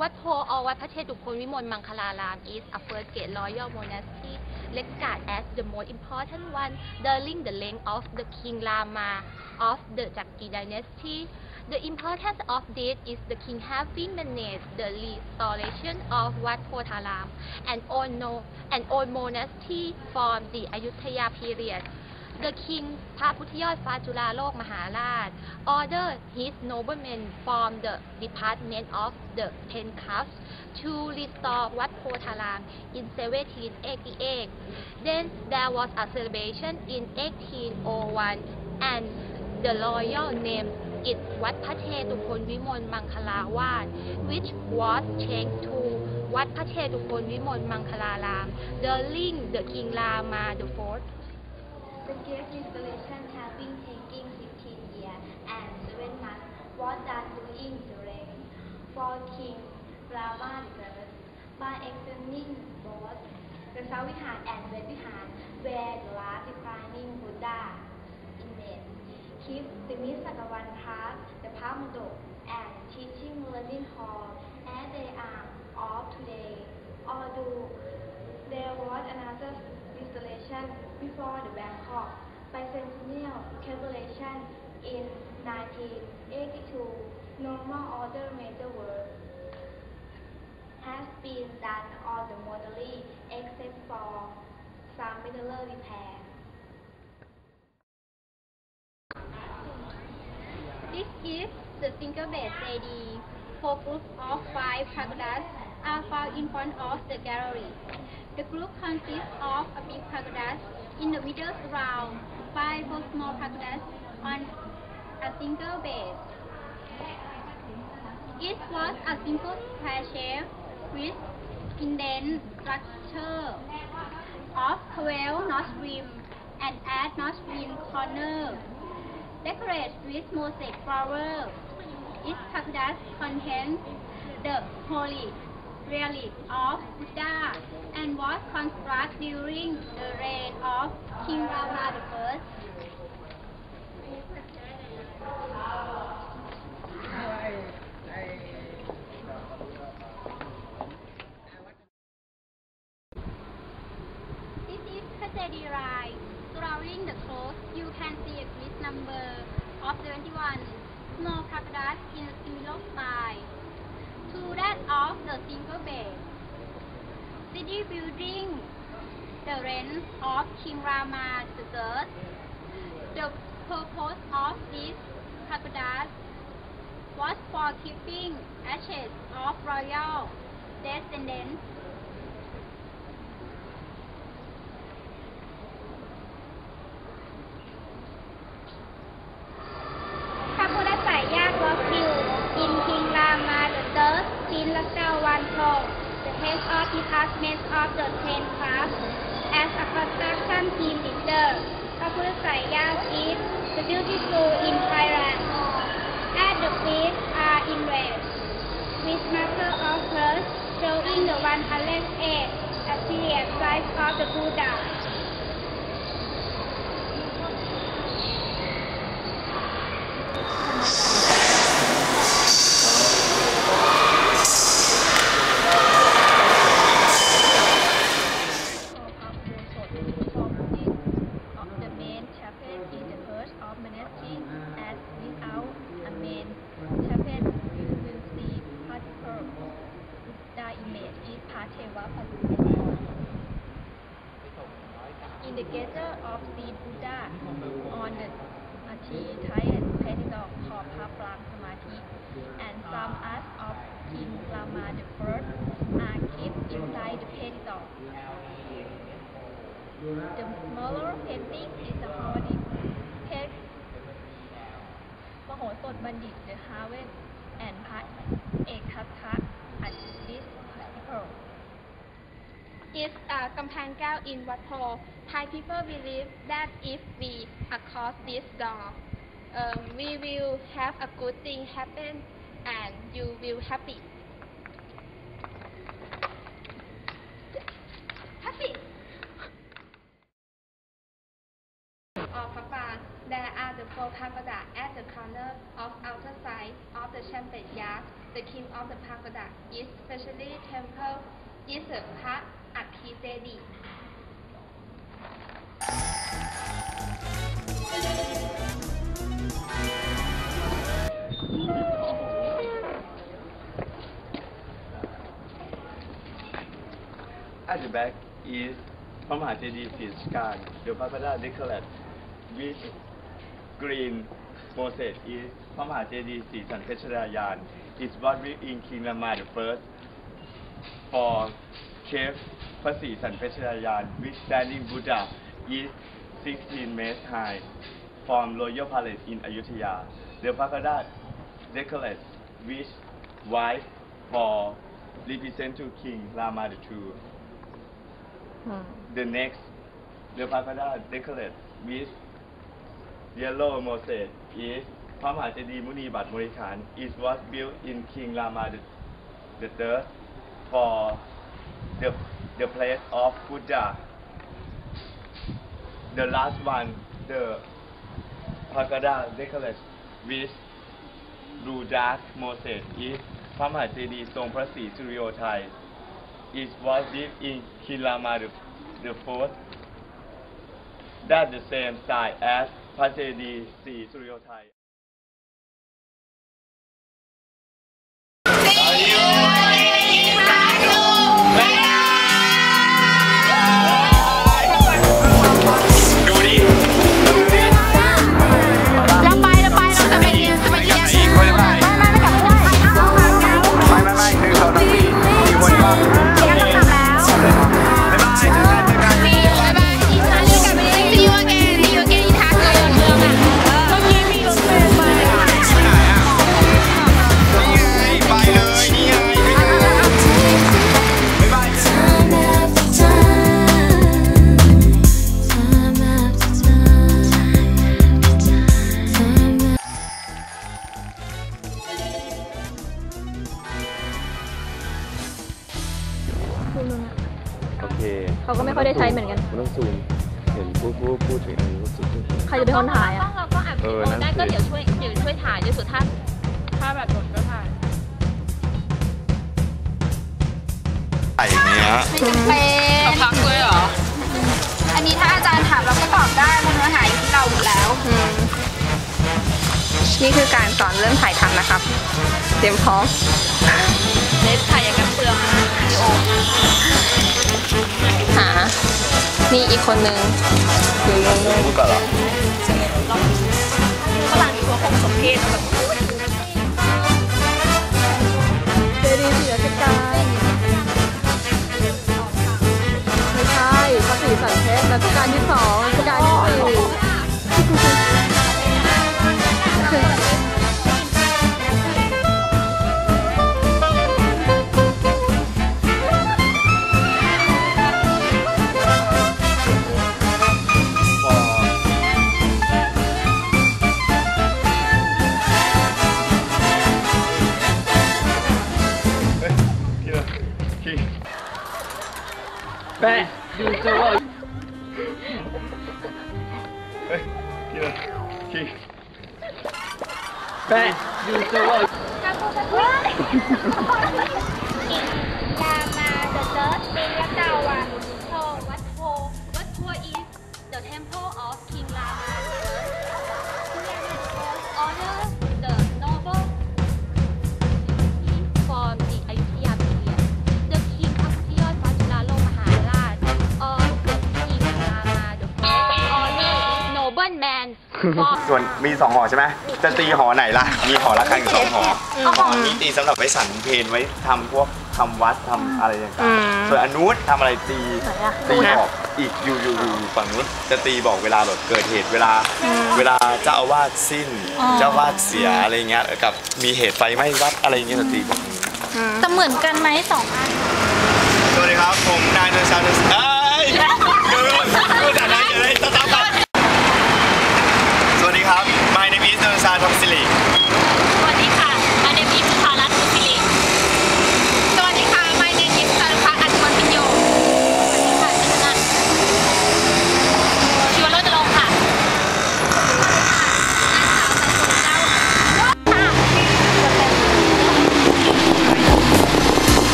วัดโพอวัดพระเชตุพนวิมลมังคลาราม East Upper Gate Royal Monastery Legard as the most important one during the reign of the King Rama of the Jakki dynasty The importance of this is the king having managed the restoration of Wat Potharam and Old, no, and old monastery from the Ayutthaya period The king พระพุทธยอดฟ้าจุฬาโลกมหาราช Order his noblemen from the department of the ten crafts to restore Wat Potharam in 1788. Then there was a celebration in 1801 and the royal name it วัดพระเชตุพนวิมลมังคลาวาส which was changed to วัดพระเชตุพนวิมลมังคลาราม during the King Rama the Fourth The gate installation having taken 15 years and 7 months. Was done during the reign for King Rama by extending both the South Vihar and West Vihar where the last defining Buddha image keep the Misakawan Park, the Pamudok, and teaching learning hall. As they are of today. Although there was another installation before the Bangkok bicentennial calculation in 1982. Normal order major work has been done on the modelling except for some minor repair. This is the single bed. Four groups of five pagodas are found in front of the gallery. The group consists of a big pagoda in the middle round, five small pagodas on a single base. It was a simple square shape with indent structure of 12 notch rim and add notch rim corner decorated with mosaic flower. Its pagoda contains the holy relic of Buddha and was constructed during the reign of King Rama I. This is Kajadi Rai. Surrounding the clothes, you can see a grid number of 71 small pagodas in a similar style to that of the single bed. City building the reign of King Rama III. The purpose of this pagodas was for keeping ashes of royal descendants along the health of departments of the train staff as a construction team leader. Kapurusayam is the beauty school in Thailand. At the place are in red, with marker of earth showing the 108th appearance size of the Buddha. Inside the pedestal. The smaller painting is a holy text มโหสถบัณฑิต The Harvest and พระเอกทัตถะ at this festival is a Kampangkao in Wat Po. Thai people believe that if we across this door, um, we will have a good thing happen and you will. Happy! For pagoda at the corner of outer side of the chamber yard. The king of the pagoda is specially temple is a part At the back is Pamahati Devi's the Pagoda Nicolette, which green mosaic is Pamaha Jedi Sisan Pecharayan is what we in King Ramad first for cave Pasi and Pecharayan which standing Buddha is 16 meters high from Royal Palace in Ayutthaya. The pagoda decorates which white for represent to King Rama II. Hmm. The next, the pagoda decorates with yellow mosaic is พระมหาเจดีย์มุนีบัตรมริขาน is was built in King Rama the, the third for the the place of Buddha the last one the pagoda decorate with blue dark mosaic is พระมหาเจดีย์ทรงพระศรีสุริโยไทย is was built in Kilama the, the fourth. That the same size as พระเจดีย์ศรีสุริโยไทย พูดพูดพูดถึงอันนี้ก็สุดใครจะเป็นคนถ่ายกล้ออะงเราก็อัดวิดีโอได้ก็เดี๋ยวช่วยเดี๋ยวช่วยถ่ายด้วยสุดถ้าถ้าแบบหมดก็ถ่ายไอ้เนี้ยเป็น พักเลยเหรอ อันนี้ถ้าอาจารย์ถามเราก็ตอบได้เพราะเนื้อหาอยู่ที่เราหมดแล้วนี่คือการสอนเรื่องถ่ายทำนะครับ เตรียมพร้อมเล็บถ่ายอย่างกับเปลืองวิดีโอ นี่อีกคนนึงอยู่งงพูดก่อนเหรอฝรั่งมีหัวของสมเพศแบบเจดีย์ศรีรัชกาลไม่ใช่พระศรีสันเพชรรัชกาลที่สอง Beh, giusto voi. Beh, chi? Chi? Beh, giusto voi. Noble man from ส่วนมีสองหอใช่ไหมจะตีหอไหนล่ะ มีหอละครังอยู่สองหอหอนี้ตีสำหรับไว้สันเพนไว้ทำพวกทำวัดทำอะไรต่างๆส่วนอนนุษทำอะไรตีตีบอกอีกอยู่อยู่อยู่อยู่ฝั่งนู้นจะตีบอกเวลาแบบเกิดเหตุเวลา เวลาเจ้าอาวาสสิ้น เจ้าอาวาสเสียอะไรเงี้ยกับมีเหตุไฟไหม้วัดอะไรเงี้ยจะตีบอกนี้แต่เหมือนกันไหมสองอัน สวัสดีครับ ผมนายเดชาเดชอะ